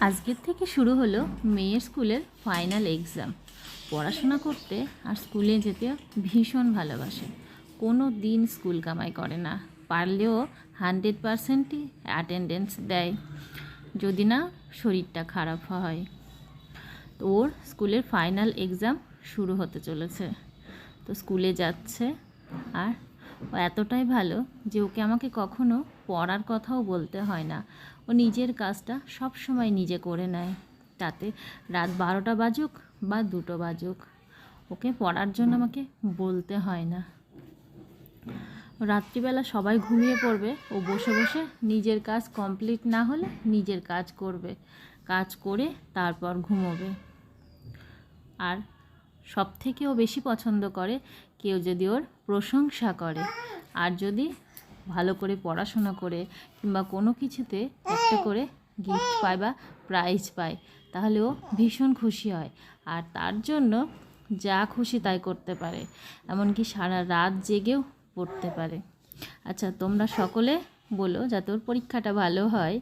আজকের থেকে শুরু হলো মেয়ের স্কুলের ফাইনাল এক্সাম। পড়াশোনা করতে আর স্কুলে যেতে ভীষণ ভালোবাসে। কোনো দিন স্কুল কামাই করে না। পারলেও হান্ড্রেড পারসেন্টই অ্যাটেন্ডেন্স দেয়। যদি না শরীরটা খারাপ হয়। তো ওর স্কুলের ফাইনাল এক্সাম শুরু হতে চলেছে। তো স্কুলে যাচ্ছে আর ও এতটাই ভালো যে ওকে আমাকে কখনো পড়ার কথাও বলতে হয় না। ও নিজের কাজটা সব সময় নিজে করে নেয়। তাতে রাত বারোটা বাজুক বা দুটো বাজুক। ওকে পড়ার জন্য আমাকে বলতে হয় না। রাত্রিবেলা সবাই ঘুমিয়ে পড়বে। ও বসে বসে নিজের কাজ কমপ্লিট না হলে নিজের কাজ করবে। কাজ করে তারপর ঘুমোবে। আর সব থেকে ও বেশি পছন্দ করে কেউ যদি ওর প্রশংসা করে। আর যদি ভালো করে পড়াশোনা করে কিংবা কোনো কিছুতে একটা করে গিফট পায় বা প্রাইজ পায়, তাহলে ও ভীষণ খুশি হয়। আর তার জন্য যা খুশি তাই করতে পারে। এমনকি সারা রাত জেগেও পড়তে পারে। আচ্ছা তোমরা সকলে বলো যাতে ওর পরীক্ষাটা ভালো হয়।